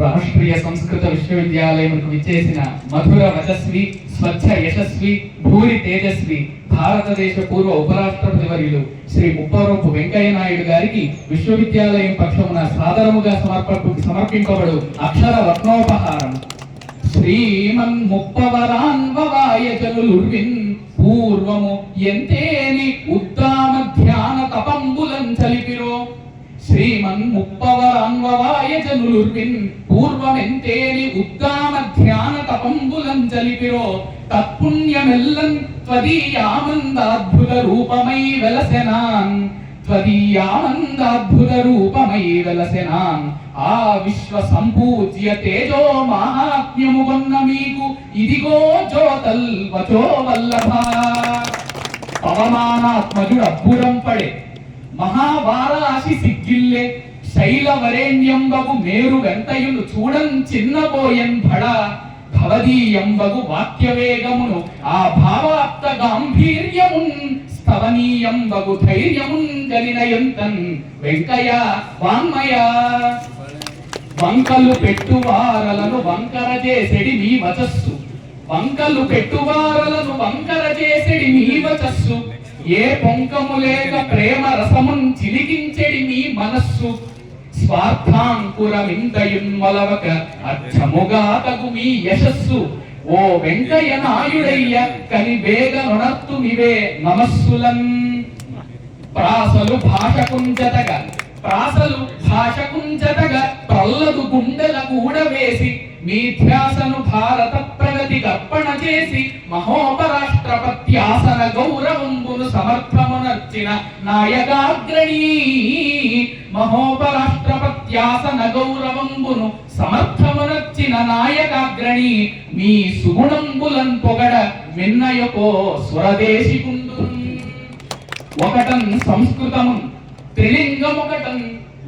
రాష్ట్రీయ సంస్కృత విశ్వవిద్యాలయంకు విచ్చేసిన మధుర రజస్వి స్వచ్ఛ యశస్వి భూరి తేజస్వి భారతదేశ పూర్వ ఉపరాష్ట్రపతి వర్యులు శ్రీ ముప్పవరపు వెంకయ్య నాయుడు గారికి విశ్వవిద్యాలయం పక్షమున సాదరముగా సమర్పకు సమర్పింపబడు అక్షర రత్నోపహారం. శ్రీమన్ ముప్పవరాన్వవాయ జనులుర్విన్ పూర్వము ఎంతేని ఉద్దామ శ్రీమన్ ముప్పవరాన్వవాయ జనులుర్పిన్ పూర్వమెంతేని ఉద్దామ ధ్యాన తపంబులం తత్పుణ్యమెల్లం తత్పుణ్యమెల్లన్ త్వదీయామందాద్భుత రూపమై వెలసెనాన్. త్వదీయానందాద్భుత రూపమై వెలసెనాన్. ఆ విశ్వ సంపూజ్య తేజో మహాత్మ్యము కొన్న మీకు ఇదిగో జోతల్ వచో వల్లభ. పవమానాత్మజుడు అబ్బురం పడే మహాభారాశి సిగ్గిల్లే శైలవరేణ్యంబగు మేరు వెంతయులు చూడం చిన్నబోయన్ భడ భవదీయంబగు వాక్యవేగమును ఆ భావాప్త గాంభీర్యమున్ స్థవనీయంబగు ధైర్యమున్ గలినయంతన్ వెంకయ్య వాంమయ వంకలు పెట్టువారలను వంకర చేసెడి మీ వచస్సు. వంకలు పెట్టువారలను వంకర చేసెడి మీ వచస్సు. ఏ పొంకము లేక ప్రేమ రసమున్ చిలికించెడి మీ మనస్సు స్వార్థాంకురమిందయున్మలవక అర్థముగా తగు మీ యశస్సు. ఓ వెంకయ్య నాయుడయ్య కని వేగనునర్తుమివే నమస్సులన్. ప్రాసలు భాషకుంచతగా ప్రాసలు భాషకుంజతగ ప్రల్లదు గుండెల కూడవేసి మీ ధ్యాసను భారత ప్రగతి కర్పణ చేసి మహోపరాష్ట్రపత్యాసన గౌరవంబు సమర్థమునర్చిన నాయకాగ్రణీ మహోపరాష్ట్రపత్యాసన గౌరవంబును సమర్థమునర్చిన నాయకాగ్రణి మీ సుగుణంబులన్ పొగడ విన్నయకో స్వరదేశికుండు ఒకటం సంస్కృతము త్రిలింగమొకటం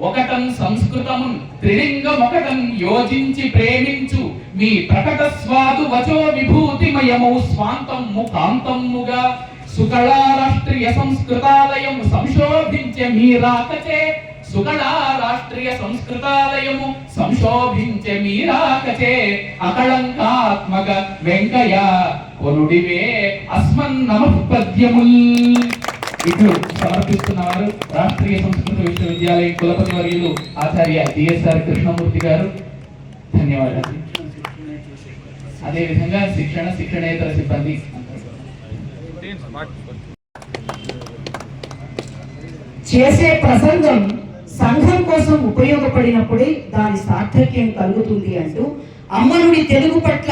ఒకటం సంస్కృతము త్రిలింగమొకటం యోజించి ప్రేమించు మీ ప్రకట స్వాదు వచో విభూతిమయము స్వాంతము కాంతముగా సుకళా రాష్ట్రీయ సంస్కృతాలయము సంశోభించే మీ రాకచే. సుకళా రాష్ట్రీయ సంస్కృతాలయము సంశోభించే మీరాకచే అకళంకాత్మక వెంకయ్య కొనుడివే అస్మన్ నమఃపద్యముల్. ఇట్లు సమర్పిస్తున్నవారు రాష్ట్రీయ సంస్కృత విశ్వవిద్యాలయం కులపతి వర్యులు ఆచార్య డిఎస్ఆర్ కృష్ణమూర్తి గారు. ధన్యవాదాలు. అదేవిధంగా శిక్షణ శిక్షణేతర సిబ్బంది చేసే ప్రసంగం సంఘం కోసం ఉపయోగపడినప్పుడే దాని సార్థక్యం కలుగుతుంది అంటూ అమ్మనుడి తెలుగు పట్ల